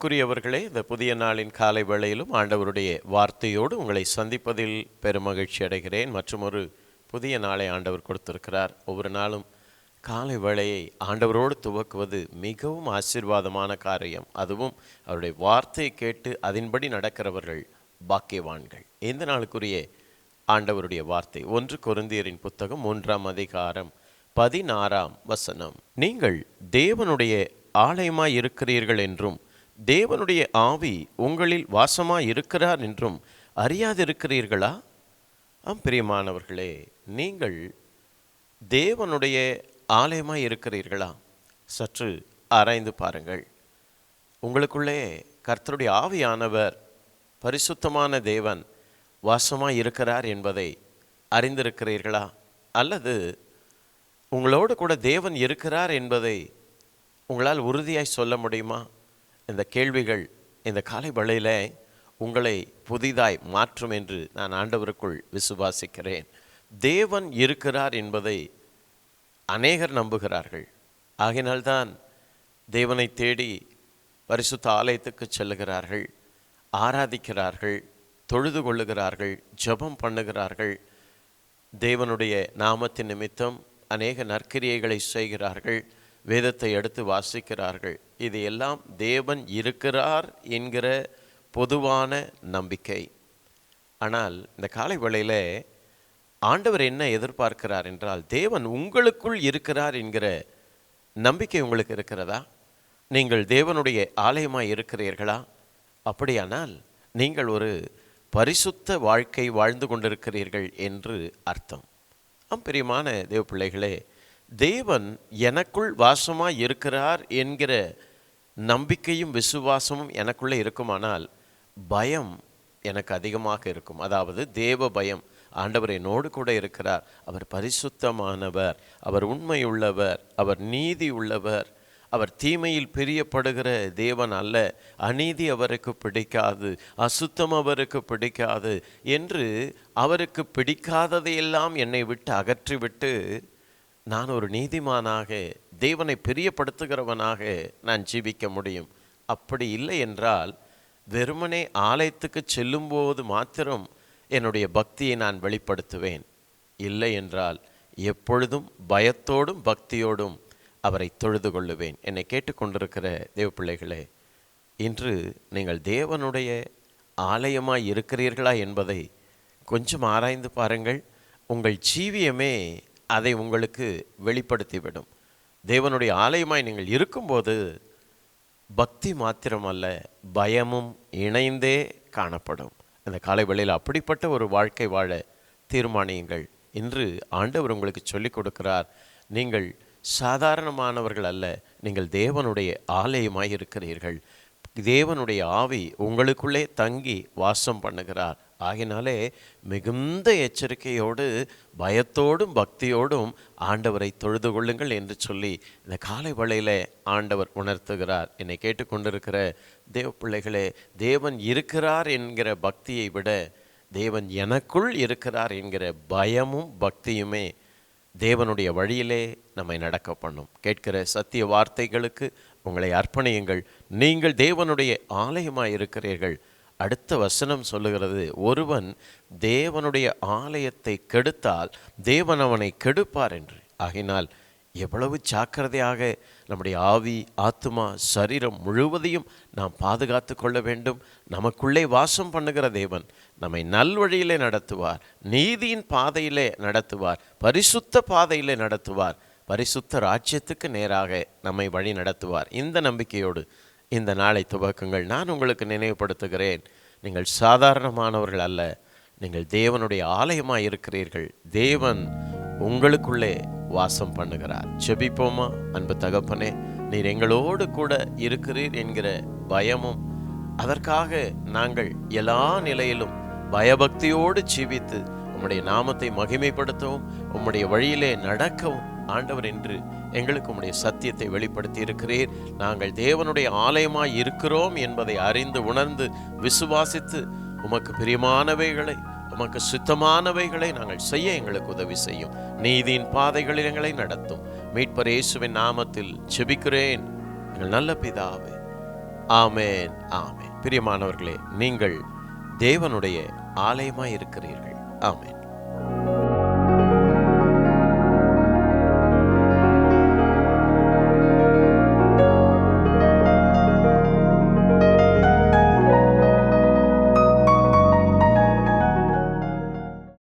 அன்புக்குரியவர்களே இந்த புதிய நாளின் காலை வேளையிலும் ஆண்டவருடைய வார்த்தையோடு உங்களை சந்திப்பதில் பெருமகிழ்ச்சி அடைகிறேன். மற்றும் ஒரு புதிய நாளை ஆண்டவர் கொடுத்திருக்கிறார். ஒவ்வொரு நாளும் காலை வேளையை ஆண்டவரோடு துவக்குவது மிகவும் ஆசீர்வாதமான காரியம். அதுவும் அவருடைய வார்த்தையை கேட்டு அதன்படி நடக்கிறவர்கள் பாக்கியவான்கள். இந்த நாளுக்குரிய ஆண்டவருடைய வார்த்தை ஒன்று கொருந்தியரின் புத்தகம் மூன்றாம் அதிகாரம் பதினாறாம் வசனம். நீங்கள் தேவனுடைய ஆலயமாய் இருக்கிறீர்கள் என்றும் தேவனுடைய ஆவி உங்களில் வாசமாக இருக்கிறார் என்றும் அறியாதிருக்கிறீர்களா? ஆம் பிரியமானவர்களே நீங்கள் தேவனுடைய ஆலயமாய் இருக்கிறீர்களா சற்று ஆராய்ந்து பாருங்கள். உங்களுக்குள்ளே கர்த்தருடைய ஆவியானவர் பரிசுத்தமான தேவன் வாசமாய் இருக்கிறார் என்பதை அறிந்திருக்கிறீர்களா? அல்லது உங்களோடு கூட தேவன் இருக்கிறார் என்பதை உங்களால் உறுதியாய் சொல்ல முடியுமா? இந்த கேள்விகள் இந்த காலை வழியில் உங்களை புதிதாய் மாற்றும் என்று நான் ஆண்டவருக்குள் விசுவாசிக்கிறேன். தேவன் இருக்கிறார் என்பதை அநேகர் நம்புகிறார்கள். ஆகினால்தான் தேவனை தேடி பரிசுத்த ஆலயத்துக்கு செல்லுகிறார்கள் ஆராதிக்கிறார்கள் தொழுது கொள்ளுகிறார்கள் ஜெபம் பண்ணுகிறார்கள். தேவனுடைய நாமத்தின் நிமித்தம் அநேக நற்கிரியைகளை செய்கிறார்கள். வேதத்தை எடுத்து வாசிக்கிறார்கள். இது எல்லாம் தேவன் இருக்கிறார் என்கிற பொதுவான நம்பிக்கை. ஆனால் இந்த காலை வேளையில் ஆண்டவர் என்ன எதிர்பார்க்கிறார் என்றால் தேவன் உங்களுக்குள் இருக்கிறார் என்கிற நம்பிக்கை உங்களுக்கு இருக்கிறதா? நீங்கள் தேவனுடைய ஆலயமாய் இருக்கிறீர்களா? அப்படியானால் நீங்கள் ஒரு பரிசுத்த வாழ்க்கை வாழ்ந்து கொண்டிருக்கிறீர்கள் என்று அர்த்தம். ஆம் பிரியமான தேவ பிள்ளைகளே தேவன் எனக்குள் வாசமாய் இருக்கிறார் என்கிற நம்பிக்கையும் விசுவாசமும் எனக்குள்ளே இருக்குமானால் பயம் எனக்கு அதிகமாக இருக்கும். அதாவது தேவ பயம். ஆண்டவர் என்னோடு கூட இருக்கிறார். அவர் பரிசுத்தமானவர். அவர் உண்மையுள்ளவர். அவர் நீதி உள்ளவர் அவர் தீமையில் பிரியப்படுகிற தேவன் அல்ல. அநீதி அவருக்கு பிடிக்காது. அசுத்தம் அவருக்கு பிடிக்காது. என்று அவருக்கு பிடிக்காததையெல்லாம் என்னை விட்டு அகற்றிவிட்டு நான் ஒரு நீதிமானாக தேவனை பிரியப்படுத்துகிறவனாக நான் ஜீவிக்க முடியும். அப்படி இல்லை என்றால் வெறுமனே ஆலயத்துக்கு செல்லும்போது மாத்திரம் என்னுடைய பக்தியை நான் வெளிப்படுத்துவேன். இல்லை என்றால் எப்பொழுதும் பயத்தோடும் பக்தியோடும் அவரை தொழுது கொள்ளுவேன். என்னை கேட்டுக்கொண்டிருக்கிற தேவ பிள்ளைகளே இன்று நீங்கள் தேவனுடைய ஆலயமாய் இருக்கிறீர்களா என்பதை கொஞ்சம் ஆராய்ந்து பாருங்கள். உங்கள் ஜீவியமே அதை உங்களுக்கு வெளிப்படுத்திவிடும். தேவனுடைய ஆலயமாய் நீங்கள் இருக்கும்போது பக்தி மாத்திரமல்ல பயமும் இணைந்தே காணப்படும். இந்த காலை வேளையில் அப்படிப்பட்ட ஒரு வாழ்க்கை வாழ தீர்மானியுங்கள். இன்று ஆண்டவர் உங்களுக்கு சொல்லிக் கொடுக்கிறார் நீங்கள் சாதாரணமானவர்கள் அல்ல நீங்கள் தேவனுடைய ஆலயமாய் இருக்கிறீர்கள். தேவனுடைய ஆவி உங்களுக்குள்ளே தங்கி வாசம் பண்ணுகிறார். ஆகினாலே மிகுந்த எச்சரிக்கையோடு பயத்தோடும் பக்தியோடும் ஆண்டவரை தொழுது கொள்ளுங்கள் என்று சொல்லி இந்த காலை வழியில் ஆண்டவர் உணர்த்துகிறார். என்னை கேட்டுக்கொண்டிருக்கிற தேவ பிள்ளைகளே தேவன் இருக்கிறார் என்கிற பக்தியை விட தேவன் எனக்குள் இருக்கிறார் என்கிற பயமும் பக்தியுமே தேவனுடைய வழியிலே நம்மை நடக்க பண்ணும். கேட்கிற சத்திய வார்த்தைகளுக்கு உங்களை அர்ப்பணியுங்கள். நீங்கள் தேவனுடைய ஆலயமாய் இருக்கிறீர்கள் அடுத்த வசனம் சொல்லுகிறது ஒருவன் தேவனுடைய ஆலயத்தை கெடுத்தால் தேவன் அவனை கெடுப்பார் என்று. ஆகினால் எவ்வளவு ஜாக்கிரதையாக நம்முடைய ஆவி ஆத்துமா சரீரம் முழுவதையும் நாம் பாதுகாத்து கொள்ள வேண்டும். நமக்குள்ளே வாசம் பண்ணுகிற தேவன் நம்மை நல்வழியிலே நடத்துவார் நீதியின் பாதையிலே நடத்துவார் பரிசுத்த பாதையிலே நடத்துவார் பரிசுத்த ராஜ்யத்துக்கு நேராக நம்மை வழி நடத்துவார். இந்த நம்பிக்கையோடு இந்த நாளை துவக்குங்கள். நான் உங்களுக்கு நினைவுபடுத்துகிறேன் நீங்கள் சாதாரணமானவர்கள் அல்ல. நீங்கள் தேவனுடைய ஆலயமாக இருக்கிறீர்கள். தேவன் உங்களுக்குள்ளே வாசம் பண்ணுகிறார். செபிப்போமா அன்பு தகப்பனே நீர் எங்களோடு கூட இருக்கிறீர் என்கிற பயமும் அதற்காக நாங்கள் எல்லா நிலையிலும் பயபக்தியோடு ஜீவித்து உம்முடைய நாமத்தை மகிமைப்படுத்தவும் உம்முடைய வழியிலே நடக்கவும் ஆண்டவர் என்று எங்களுக்கு உம்முடைய சத்தியத்தை வெளிப்படுத்தி இருக்கிறீர் நாங்கள் தேவனுடைய ஆலயமாய் இருக்கிறோம் என்பதை அறிந்து உணர்ந்து விசுவாசித்து உமக்கு பிரியமானவைகளை உமக்கு சுத்தமானவைகளை நாங்கள் செய்ய எங்களுக்கு உதவி செய்யும். நீதியின் பாதைகளில் எங்களை நடத்தும். மீட்பர் இயேசுவின் நாமத்தில் செபிக்கிறேன் எங்கள் நல்ல பிதாவே ஆமேன் ஆமேன். பிரியமானவர்களே நீங்கள் தேவனுடைய ஆலயமாய் இருக்கிறீர்கள். ஆமேன்.